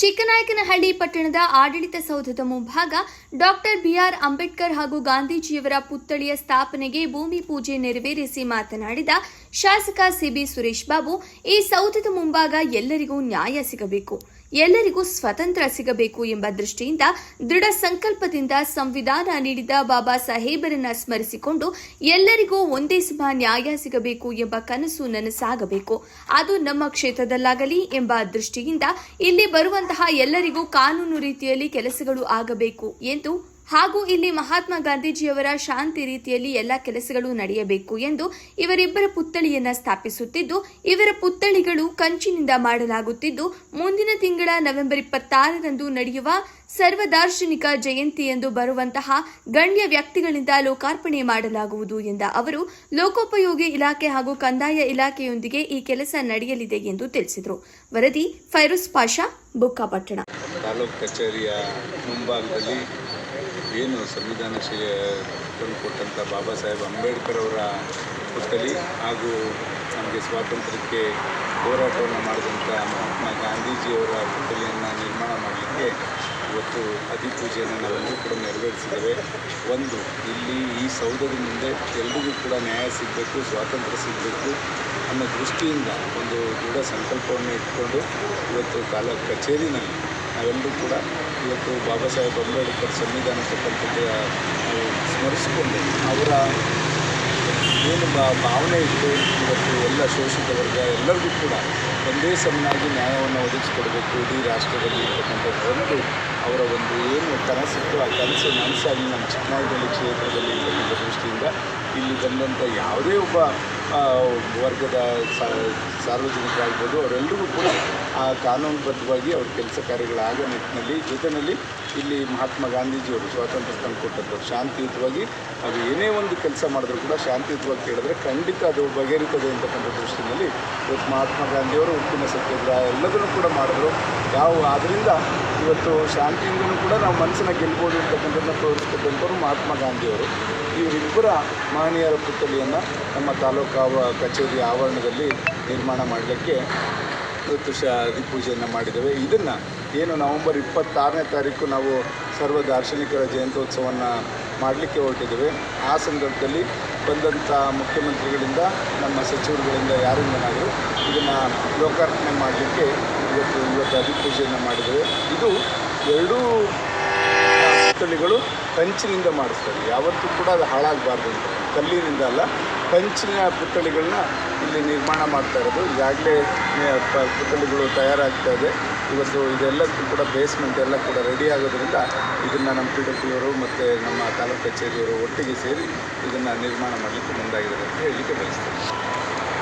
ಚಿಕ್ಕನಾಯಕನಹಳ್ಳಿ ಪಟ್ಟಣದ ಆಡಳಿತ ಸೌಧದ ಮುಂಭಾಗ ಡಾಕ್ಟರ್ ಬಿಆರ್ ಅಂಬೇಡ್ಕರ್ ಹಾಗೂ ಗಾಂಧೀಜಿಯವರ ಪುತ್ಥಳಿಯ ಸ್ಥಾಪನೆಗೆ ಭೂಮಿ ಪೂಜೆ ನೆರವೇರಿಸಿ ಮಾತನಾಡಿದ ಶಾಸಕ ಸಿಬಿ ಸುರೇಶ್ ಬಾಬು, ಈ ಸೌಧದ ಮುಂಭಾಗ ಎಲ್ಲರಿಗೂ ನ್ಯಾಯ ಸಿಗಬೇಕು. ಎಲ್ಲರಿಗೂ ಸ್ವತಂತ್ರ ಸಿಗಬೇಕು ಎಂಬ ದೃಷ್ಟಿಯಿಂದ ದೃಢ ಸಂಕಲ್ಪದಿಂದ ಸಂವಿಧಾನ ನೀಡಿದ ಬಾಬಾ ಸಾಹೇಬರನ್ನ ಸ್ಮರಿಸಿಕೊಂಡು ಎಲ್ಲರಿಗೂ ಒಂದೇ ಸಮ ನ್ಯಾಯ ಸಿಗಬೇಕು ಎಂಬ ಕನಸು ನನಸಾಗಬೇಕು. ಅದು ನಮ್ಮ ಕ್ಷೇತ್ರದಲ್ಲಾಗಲಿ ಎಂಬ ದೃಷ್ಟಿಯಿಂದ ಇಲ್ಲಿ ಬರುವಂತಹ ಎಲ್ಲರಿಗೂ ಕಾನೂನು ರೀತಿಯಲ್ಲಿ ಕೆಲಸಗಳು ಆಗಬೇಕು ಎಂದು ಹಾಗೂ ಇಲ್ಲಿ ಮಹಾತ್ಮ ಗಾಂಧೀಜಿಯವರ ಶಾಂತಿ ರೀತಿಯಲ್ಲಿ ಎಲ್ಲ ಕೆಲಸಗಳು ನಡೆಯಬೇಕು ಎಂದು ಇವರಿಬ್ಬರ ಪುತ್ಥಳಿಯನ್ನ ಸ್ಥಾಪಿಸುತ್ತಿದ್ದು, ಇವರ ಪುತ್ಥಳಿಗಳು ಕಂಚಿನಿಂದ ಮಾಡಲಾಗುತ್ತಿದ್ದು, ಮುಂದಿನ ತಿಂಗಳ ನವೆಂಬರ್ ಇಪ್ಪತ್ತಾರರಂದು ನಡೆಯುವ ಸರ್ವದಾರ್ಶನಿಕ ಜಯಂತಿ ಎಂದು ಬರುವಂತಹ ಗಣ್ಯ ವ್ಯಕ್ತಿಗಳಿಂದ ಲೋಕಾರ್ಪಣೆ ಮಾಡಲಾಗುವುದು ಎಂದ ಅವರು, ಲೋಕೋಪಯೋಗಿ ಇಲಾಖೆ ಹಾಗೂ ಕಂದಾಯ ಇಲಾಖೆಯೊಂದಿಗೆ ಈ ಕೆಲಸ ನಡೆಯಲಿದೆ ಎಂದು ತಿಳಿಸಿದರು. ವರದಿ ಫೈರೋಸ್ ಪಾಷಾ ಬುಕ್ಕಾಪಟ್ಟಣ ತಾಲೂಕು ಕಚೇರಿಯ ಮುಂಭಾಗದಲ್ಲಿ ಏನು ಸಂವಿಧಾನ ಶಿ ತಂದುಕೊಟ್ಟಂಥ ಬಾಬಾ ಸಾಹೇಬ್ ಅಂಬೇಡ್ಕರ್ ಅವರ ಪುತ್ಥಳಿ ಹಾಗೂ ನಮಗೆ ಸ್ವಾತಂತ್ರ್ಯಕ್ಕೆ ಹೋರಾಟವನ್ನು ಮಾಡಿದಂಥ ಮಹಾತ್ಮ ಗಾಂಧೀಜಿಯವರ ಪುತ್ಥಳಿಯನ್ನು ನಿರ್ಮಾಣ ಮಾಡಲಿಕ್ಕೆ ಇವತ್ತು ಅಧಿಪೂಜೆಯನ್ನು ನಾವೆಲ್ಲರೂ ಕೂಡ ನೆರವೇರಿಸಿದ್ದೇವೆ. ಒಂದು, ಇಲ್ಲಿ ಈ ಸೌಧದ ಮುಂದೆ ಎಲ್ರಿಗೂ ಕೂಡ ನ್ಯಾಯ ಸಿಗಬೇಕು, ಸ್ವಾತಂತ್ರ್ಯ ಸಿಗಬೇಕು ಅನ್ನೋ ದೃಷ್ಟಿಯಿಂದ ಒಂದು ದೃಢ ಸಂಕಲ್ಪವನ್ನು ಇಟ್ಕೊಂಡು ಇವತ್ತು ಕಾಲ ಕಚೇರಿನಲ್ಲಿ ನಾವೆಲ್ಲರೂ ಕೂಡ ಇವತ್ತು ಬಾಬಾ ಸಾಹೇಬ್ ಅಂಬೇಡ್ಕರ್ ಸಂವಿಧಾನ ಸಂಕಲ್ಪದ ನಾವು ಸ್ಮರಿಸಿಕೊಂಡು ಅವರ ಏನು ಭಾವನೆ ಇತ್ತು ಇವತ್ತು ಎಲ್ಲ ಶೋಷಿತ ವರ್ಗ ಎಲ್ಲರಿಗೂ ಕೂಡ ಒಂದೇ ಸಮನಾಗಿ ನ್ಯಾಯವನ್ನು ಒದಗಿಸಿಕೊಡಬೇಕು ಇಡೀ ರಾಷ್ಟ್ರದಲ್ಲಿ ಇರ್ತಕ್ಕಂಥ ಒಂದು ಅವರ ಒಂದು ಏನು ಕನಸಿತ್ತು ಆ ಕನಸು ಮನಸ್ಸಾಗಿ ನಮ್ಮ ಚಿಕ್ಕಮಗಳೂರು ಕ್ಷೇತ್ರದಲ್ಲಿ ಇರ್ತಕ್ಕಂಥ ದೃಷ್ಟಿಯಿಂದ ಇಲ್ಲಿ ಬಂದಂಥ ಯಾವುದೇ ಒಬ್ಬ ವರ್ಗದ ಸಾ- ಸಾರ್ವಜನಿಕರಾಗ್ಬೋದು ಅವರೆಲ್ಲರಿಗೂ ಕೂಡ ಆ ಕಾನೂನುಬದ್ಧವಾಗಿ ಅವ್ರ ಕೆಲಸ ಕಾರ್ಯಗಳಾಗೋ ನಿಟ್ಟಿನಲ್ಲಿ ಜೊತೆಯಲ್ಲಿ ಇಲ್ಲಿ ಮಹಾತ್ಮ ಗಾಂಧೀಜಿಯವರು ಸ್ವಾತಂತ್ರ್ಯ ತಂದುಕೊಟ್ಟದ್ದು ಶಾಂತಿಯುತವಾಗಿ ಅದು ಏನೇ ಒಂದು ಕೆಲಸ ಮಾಡಿದ್ರು ಕೂಡ ಶಾಂತಿಯುತವಾಗಿ ಕೇಳಿದ್ರೆ ಖಂಡಿತ ಅದು ಬಗೆಹರಿತದೆ ಅಂತಕ್ಕಂಥ ದೃಷ್ಟಿಯಲ್ಲಿ ಇವತ್ತು ಮಹಾತ್ಮ ಗಾಂಧಿಯವರು, ಉಪ್ಪಿನ ಸತ್ಯಾಗ್ರಹ ಎಲ್ಲದನ್ನು ಕೂಡ ಮಾಡಿದ್ರು. ಯಾವ ಆದ್ದರಿಂದ ಇವತ್ತು ಶಾಂತಿಯಿಂದಲೂ ಕೂಡ ನಾವು ಮನಸ್ಸನ್ನ ಗೆಲ್ಬೋದು ಅಂತಕ್ಕಂಥದ್ದನ್ನು ತೋರಿಸ್ಕೊಟ್ಟಂಥವ್ರು ಮಹಾತ್ಮ ಗಾಂಧಿಯವರು. ಇವರಿಬ್ಬರ ಮಹನೀಯರ ಪುತ್ಥಳಿಯನ್ನು ನಮ್ಮ ತಾಲೂಕು ಕಚೇರಿ ಆವರಣದಲ್ಲಿ ನಿರ್ಮಾಣ ಮಾಡಲಿಕ್ಕೆ ಇವತ್ತು ಪೂಜೆಯನ್ನು ಮಾಡಿದ್ದೇವೆ. ಇದನ್ನು ಏನು ನವೆಂಬರ್ ಇಪ್ಪತ್ತಾರನೇ ತಾರೀಕು ನಾವು ಸರ್ವ ದಾರ್ಶನಿಕರ ಜಯಂತ್ಯೋತ್ಸವವನ್ನು ಮಾಡಲಿಕ್ಕೆ ಹೊರಟಿದ್ದೇವೆ. ಆ ಸಂದರ್ಭದಲ್ಲಿ ಬಂದಂಥ ಮುಖ್ಯಮಂತ್ರಿಗಳಿಂದ, ನಮ್ಮ ಸಚಿವರುಗಳಿಂದ ಯಾರಿಂದನಾದರೂ ಇದನ್ನು ಲೋಕಾರ್ಪಣೆ ಮಾಡಲಿಕ್ಕೆ ಇವತ್ತು ಇವತ್ತು ಅಧಿಪೂಜೆಯನ್ನು ಮಾಡಿದ್ದೇವೆ. ಇದು ಎರಡೂ ಪುತ್ಥಳಿಗಳು ಕಂಚಿನಿಂದ ಮಾಡಿಸ್ತಾರೆ. ಯಾವತ್ತೂ ಕೂಡ ಅದು ಹಾಳಾಗಬಾರ್ದು ಅಂತ. ಕಲ್ಲಿನಿಂದ ಅಲ್ಲ ಕಂಚಿನ ಪುತ್ಥಳಿಗಳನ್ನ ಇಲ್ಲಿ ನಿರ್ಮಾಣ ಮಾಡ್ತಾ ಇರೋದು. ಈಗಾಗಲೇ ಪುತ್ಥಳಿಗಳು ತಯಾರಾಗ್ತಾ ಇದೆ. ಇವತ್ತು ಇದೆಲ್ಲದಕ್ಕೂ ಕೂಡ ಬೇಸ್ಮೆಂಟ್ ಎಲ್ಲ ಕೂಡ ರೆಡಿ ಆಗೋದ್ರಿಂದ ಇದನ್ನು ನಮ್ಮ ಪಿ ಅವರು ಮತ್ತು ನಮ್ಮ ತಾಲೂಕು ಕಚೇರಿಯವರು ಒಟ್ಟಿಗೆ ಸೇರಿ ಇದನ್ನು ನಿರ್ಮಾಣ ಮಾಡಲಿಕ್ಕೆ ಮುಂದಾಗಿದ್ದಾರೆ ಅಂತ ಹೇಳಲಿಕ್ಕೆ ಬಯಸ್ತೇನೆ.